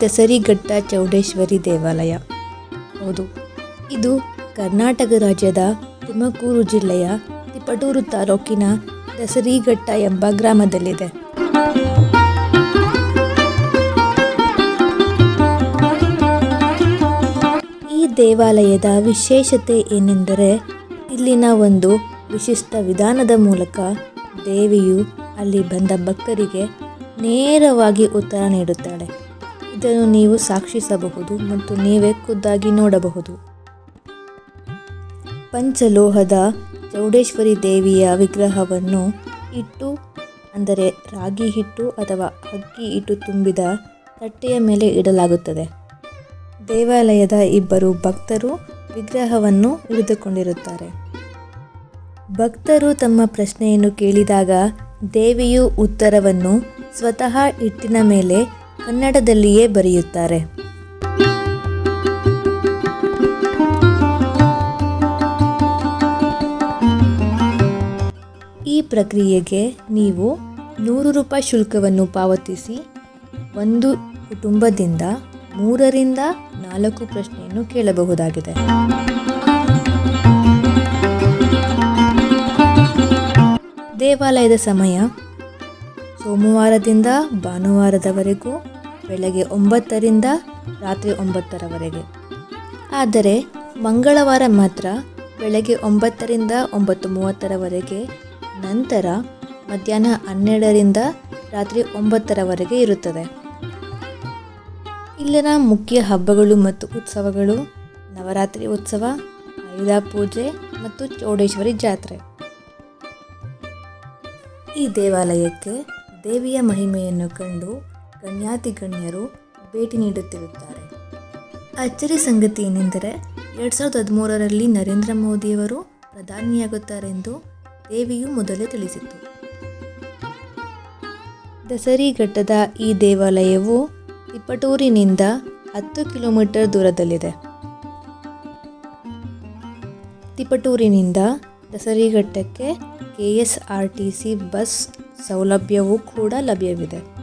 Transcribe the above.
ದಸರಿಘಟ್ಟ ಚೌಡೇಶ್ವರಿ ದೇವಾಲಯ. ಹೌದು, ಇದು ಕರ್ನಾಟಕ ರಾಜ್ಯದ ತುಮಕೂರು ಜಿಲ್ಲೆಯ ತಿಪಟೂರು ತಾಲೂಕಿನ ದಸರಿಘಟ್ಟ ಎಂಬ ಗ್ರಾಮದಲ್ಲಿದೆ. ಈ ದೇವಾಲಯದ ವಿಶೇಷತೆ ಏನೆಂದರೆ, ಇಲ್ಲಿನ ಒಂದು ವಿಶಿಷ್ಟ ವಿಧಾನದ ಮೂಲಕ ದೇವಿಯು ಅಲ್ಲಿ ಬಂದ ಭಕ್ತರಿಗೆ ನೇರವಾಗಿ ಉತ್ತರ ನೀಡುತ್ತಾಳೆ. ಇದನ್ನು ನೀವು ಸಾಕ್ಷಿಸಬಹುದು ಮತ್ತು ನೀವೇ ಖುದ್ದಾಗಿ ನೋಡಬಹುದು. ಪಂಚಲೋಹದ ಚೌಡೇಶ್ವರಿ ದೇವಿಯ ವಿಗ್ರಹವನ್ನು ಇಟ್ಟು, ಅಂದರೆ ರಾಗಿ ಹಿಟ್ಟು ಅಥವಾ ಅಕ್ಕಿ ಹಿಟ್ಟು ತುಂಬಿದ ತಟ್ಟೆಯ ಮೇಲೆ ಇಡಲಾಗುತ್ತದೆ. ದೇವಾಲಯದ ಇಬ್ಬರು ಭಕ್ತರು ವಿಗ್ರಹವನ್ನು ಹಿಡಿದುಕೊಂಡಿರುತ್ತಾರೆ. ಭಕ್ತರು ತಮ್ಮ ಪ್ರಶ್ನೆಯನ್ನು ಕೇಳಿದಾಗ ದೇವಿಯು ಉತ್ತರವನ್ನು ಸ್ವತಃ ಹಿಟ್ಟಿನ ಮೇಲೆ ಕನ್ನಡದಲ್ಲಿಯೇ ಬರೆಯುತ್ತಾರೆ. ಈ ಪ್ರಕ್ರಿಯೆಗೆ ನೀವು ನೂರು ರೂಪಾಯಿ ಶುಲ್ಕವನ್ನು ಪಾವತಿಸಿ ಒಂದು ಕುಟುಂಬದಿಂದ ಮೂರರಿಂದ ನಾಲ್ಕು ಪ್ರಶ್ನೆಯನ್ನು ಕೇಳಬಹುದಾಗಿದೆ. ದೇವಾಲಯದ ಸಮಯ ಸೋಮವಾರದಿಂದ ಭಾನುವಾರದವರೆಗೂ, ಬೆಳಗ್ಗೆ ಒಂಬತ್ತರಿಂದ ರಾತ್ರಿ ಒಂಬತ್ತರವರೆಗೆ. ಆದರೆ, ಮಂಗಳವಾರ ಮಾತ್ರ ಬೆಳಗ್ಗೆ ಒಂಬತ್ತರಿಂದ ಒಂಬತ್ತು ಮೂವತ್ತರವರೆಗೆ, ನಂತರ ಮಧ್ಯಾಹ್ನ ಹನ್ನೆರಡರಿಂದ ರಾತ್ರಿ ಒಂಬತ್ತರವರೆಗೆ ಇರುತ್ತದೆ. ಇಲ್ಲಿನ ಮುಖ್ಯ ಹಬ್ಬಗಳು ಮತ್ತು ಉತ್ಸವಗಳು ನವರಾತ್ರಿ ಉತ್ಸವ ಆಯುಧ ಪೂಜೆ ಮತ್ತು ಚೌಡೇಶ್ವರಿ ಜಾತ್ರೆ. ಈ ದೇವಾಲಯಕ್ಕೆ ದೇವಿಯ ಮಹಿಮೆಯನ್ನು ಕಂಡು ಗಣ್ಯಾತಿ ಗಣ್ಯರು ಭೇಟಿ ನೀಡುತ್ತಿರುತ್ತಾರೆ. ಅಚ್ಚರಿ ಸಂಗತಿ ಏನೆಂದರೆ ಎರಡು ಸಾವಿರದ ಹದಿಮೂರರಲ್ಲಿ ನರೇಂದ್ರ ಮೋದಿಯವರು ಪ್ರಧಾನಿಯಾಗುತ್ತಾರೆಂದು ದೇವಿಯು ಮೊದಲೇ ತಿಳಿಸಿತ್ತು. ದಸರಿಘಟ್ಟದ ಈ ದೇವಾಲಯವು ತಿಪಟೂರಿನಿಂದ ಹತ್ತು ಕಿಲೋಮೀಟರ್ ದೂರದಲ್ಲಿದೆ. ತಿಪಟೂರಿನಿಂದ ದಸರಿಘಟ್ಟಕ್ಕೆ K S R T C bus ಸೌಲಭ್ಯವೂ ಕೂಡ ಲಭ್ಯವಿದೆ.